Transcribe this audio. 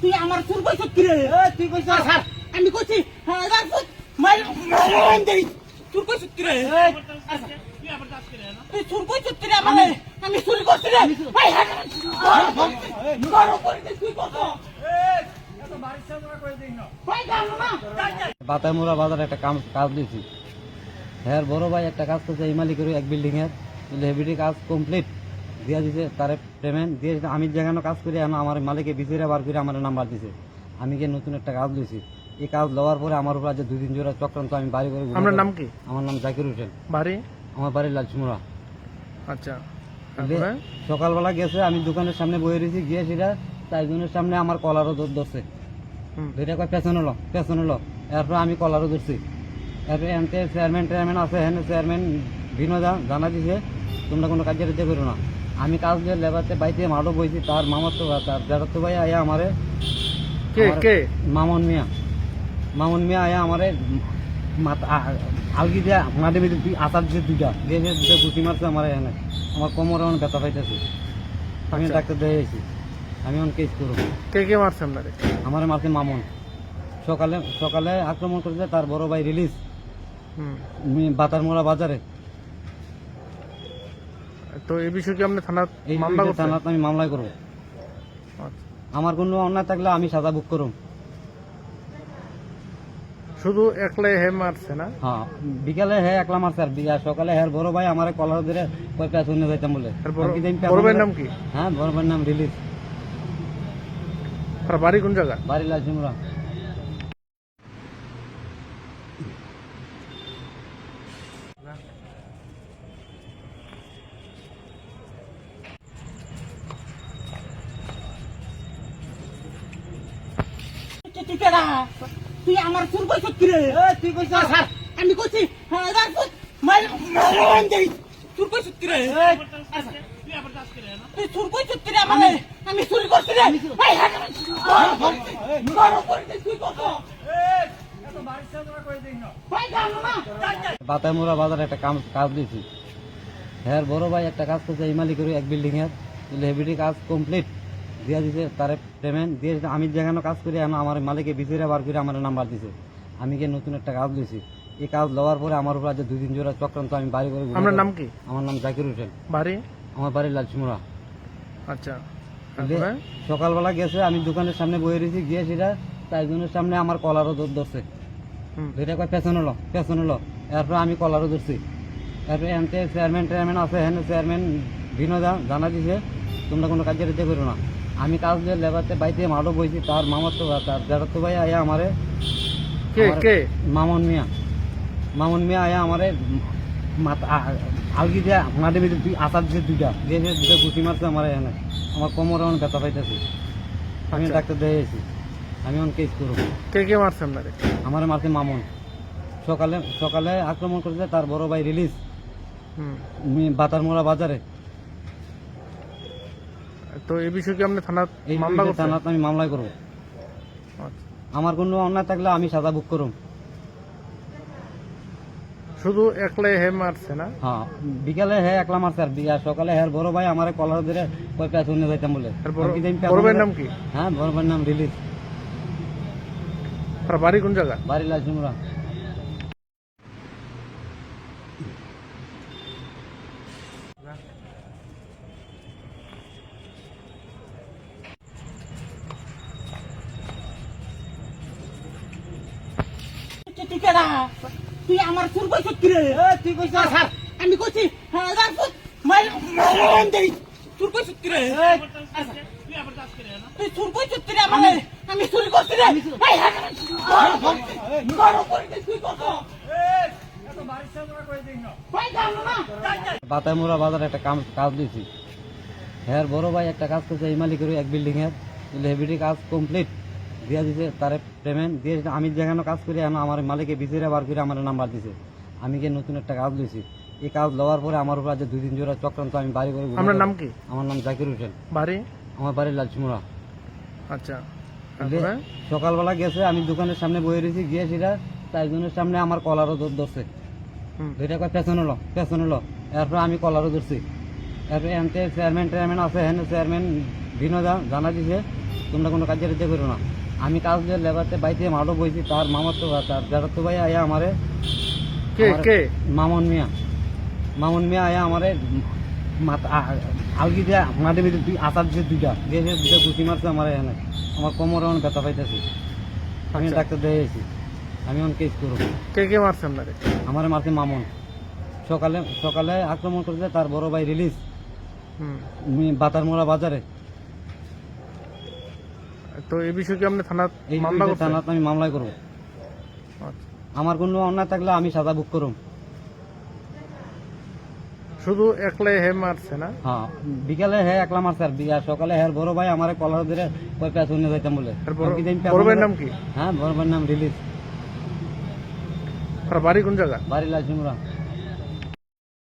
তুই আমার চুল কইছ কি রে তুই কইছ? স্যার। আমি কইছি হ্যাঁ মাইল মাইল দেই চুল কইছ কি রে তুই চুল কইছ কি রে আমারে? আমি চুরি করছি রে। ভাই হ্যাঁ করো করে বাতাইমুরা বাজার একটা কাম কাজ দিয়েছি। হ্যাঁ বড় ভাই একটা কাজ করছে এই মালিকের এক বিল্ডিং এর। হেভিটি কাজ কমপ্লিট দিয়ে দিছে তার পেমেন্ট দিয়ে দিছে। আমি যেখানে কাজ করি এখন আমার মালিকে বিচিরে বার করে আমার নাম্বার দিছে। আমি গিয়ে নতুন একটা কাজ দিয়েছি এই কাজ লওয়ার পরে আমার উপর আজ দুই দিন জোড়া চক্রান্ত আমি বাড়ি করে আপনার নাম কি? আমার নাম জাকির হোসেন। বাড়ি? আমার বাড়ি লালচুমুরা আচ্ছা। সকালবেলা গেছে আমি দোকানের সামনে বয়ে রয়েছি গিয়ে সেটা চারজনের সামনে আমার কলারও ধর- ধরছে। দুইটা কয় পেছন হলো পেছন হলো। এরপর আমি কলারও ধরছি। এরপর এনতে চেয়ারম্যান টেয়ারম্যান আছে হ্যাঁ চেয়ারম্যান বিনোদা জানা দিছে তোমরা কোনো কাজে করো না। আমি কাজ দিয়ে লেবারতে বাইতে মাঠও বইছি তার মামার তো তার যারা তো ভাই আয়া আমারে কে কে? মামন মিয়া। মামন মিয়া আয়া আমারে মাথা আলগি দিয়া মাটি মিটি আচার দিয়ে দুইটা। দিয়ে দিয়ে দুটো গুটি মারছে আমার এখানে আমার কোমরে অনেক ব্যথা পাইতেছে। আমি আচ্ছা। ডাক্তার দিয়েছি আমি অনেক কেস করব। কে কে মারছে আপনারে? আমার মারছে মামন। সকালে সকালে আক্রমণ করেছে তার বড় ভাই রিলিজ। হুম। বাতারমোড়া বাজারে। তো এই বিষয়ে কি আপনি থানা মামলা করছেন? থানাতে আমি মামলায় করব। আচ্ছা। আমার কোনো অন্যায় থাকলে আমি সাজা বুক করুম। শুধু একলাই হে মারছে না? হ্যাঁ বিকালে হে একলা মারছে আর বি- আর সকালে হ্যাঁ বড় ভাই আমার কলার ধরে কয় পেঁচ অন্য যাইতাম বলে। বড়- ভাইয়ের নাম কি? হ্যাঁ বড় ভাইয়ের নাম রিলিজ। আর বাড়ি কোন জায়গা? বাড়ি লালচিমুরা তুই কেডা তুই আমার চুল কইছ কি রে? তুই কইছ? স্যার আমি কইছি হ্যাঁ দেই। চুল কি রে? তুই চুল কইছ কি রে আমারে? আমি চুরি করছি রে। ভাই হ্যাঁ করো করে দে তুই কত? ভাই জানো বাজার একটা কাম কাজ দিয়েছি। হ্যাঁ বড় ভাই একটা কাজ করছে এই মালিকের এক বিল্ডিং এর। হেভিটি কাজ কমপ্লিট দিয়ে দিছে তার পেমেন্ট দিয়ে দিছে। আমি যেখানে কাজ করি এখন আমার মালিকে বিচিরে বার করে আমার নাম্বার দিছে। আমি গিয়ে নতুন একটা কাজ দিয়েছি এই কাজ লওয়ার পরে আমার উপর আজ দুই দিন জোড়া চক্রান্ত আমি বাড়ি করে আপনার নাম কি? আমার নাম জাকির হোসেন। বাড়ি? আমার বাড়ি লালচুমুরা আচ্ছা। সকালবেলা গেছে আমি দোকানের সামনে বয়ে রয়েছি গিয়ে সেটা চারজনের সামনে আমার কলারও ধর- ধরছে। দুইটা কয় পেছন হলো পেছন হলো। এরপর আমি কলারও ধরছি। এরপর এনতে চেয়ারম্যান টেয়ারম্যান আছে হ্যাঁ চেয়ারম্যান বিনোদা জানা দিছে তোমরা কোনো কাজে করো না। আমি কাজ দিয়ে লেবারতে বাইতে মাঠও বইছি তার মামার তো তার যারা তো ভাই আয়া আমারে কে কে? মামন মিয়া। মামন মিয়া আয়া আমারে মাথা আলগি দিয়া মাটি মিটি দুই- আচার দিয়ে দুইটা দিয়ে দিয়ে দুটো গুটি মারছে আমার এখানে আমার কোমরে অনেক ব্যথা পাইতেছে। আমি আচ্ছা। ডাক্তার দিয়েছি আমি অনেক কেস করব। কে কে মারছে আপনারে? আমার মারছে মামন। সকালে সকালে আক্রমণ করেছে তার বড় ভাই রিলিজ। বাতারমোড়া বাজারে। তো এই বিষয়ে কি আপনি থানা মামলা করছেন থানাতে আমি মামলায় করব। আচ্ছা। আমার কোনো অন্যায় থাকলে আমি সাজা বুক করুম। শুধু একলাই হে মারছে না? হ্যাঁ বিকালে হে একলা মারছে আর বি- আর সকালে হ্যাঁ বড় ভাই আমার কলার ধরে কয় পেঁচ অন্য যাইতাম বলে। বড় ভাইয়ের নাম কি? হ্যাঁ বড় ভাইয়ের নাম রিলিজ। আর বাড়ি কোন জায়গা? বাড়ি লালচিমুরা তুই কেডা তুই আমার চুল কইছ কি রে তুই কইছ স্যার আমি কইছি হ্যাঁ দেই কইছ কি রে তুই চুল কইছ কি রে আমারে আমি চুরি করছি রে ভাই হ্যাঁ করো করে দে তুই কত ভাই জানো না বাজার একটা কাম কাজ দিয়েছি হ্যাঁ বড় ভাই একটা কাজ করছে এই মালিকের এক বিল্ডিং এর কাজ কমপ্লিট দিয়ে দিছে তার পেমেন্ট দিয়ে। আমি যেখানে কাজ করি আমার মালিকে বিচিরে বার করে আমার নাম্বার দিছে। আমি গিয়ে নতুন একটা কাজ দিয়েছি এই কাজ লওয়ার পরে আমার উপর আজ দুই দিন জোড়া চক্রান্ত আমি বাড়ি করে আপনার নাম কি? আমার নাম জাকির হোসেন। বাড়ি? আমার বাড়ি লালচুমুরা আচ্ছা সকালবেলা গেছে আমি দোকানের সামনে বয়ে রয়েছি গিয়ে সেটা চারজনের সামনে আমার কলারও ধর- ধরছে। দুইটা কয় পেছন হলো পেছন হলো এরপর আমি কলারও ধরছি। এরপর এনতে চেয়ারম্যান টেয়ারম্যান আছে হ্যাঁ চেয়ারম্যান বিনোদা জানা দিছে তোমরা কোনো কাজের ইচ্ছে করো না। আমি কাজ দিয়ে লেবারতে বাইতে মাঠও বইছি তার মামার তো ভাই তার যারা তো ভাই আয়া আমারে কে কে? মামুন মিয়া। মামুন মিয়া আয়া আমারে মাথা আলগি দিয়া মাটি ভিতরে দুই আচার দিয়ে দুইটা। দিয়ে দুইটা গুছি মারছে আমার এখানে। আমার কোমরে অনেক ব্যথা পাইতেছি। আমি আচ্ছা। ডাক্তার দিয়েছি আমি অন কেস করব। কে কে মারছে আপনারে আমার মারছে মামুন। সকালে সকালে আক্রমণ করেছে তার বড় ভাই রিলিজ। হুম। বাতারমোড়া বাজারে। তো এই বিষয়ে কি আপনি থানা এই মামলা বিষয়ে করছেন? থানাতে আমি মামলায় করব। আচ্ছা। আমার কোনো অন্যায় থাকলে আমি সাজা বুক করুম শুধু একলাই হে মারছে না? হ্যাঁ বিকালে হে একলা মারছে আর বি- আর সকালে হের বড় ভাই আমার কলার ধরে কয় পেঁচ নিয়ে যাইতাম বলে। আর বড়- আমি কি জানি পেঁচ বড় ভাইয়ের নাম কি? হ্যাঁ বড় ভাইয়ের নাম রিলিজ। আর বাড়ি কোন জায়গা? বাড়ি লালসিমুরা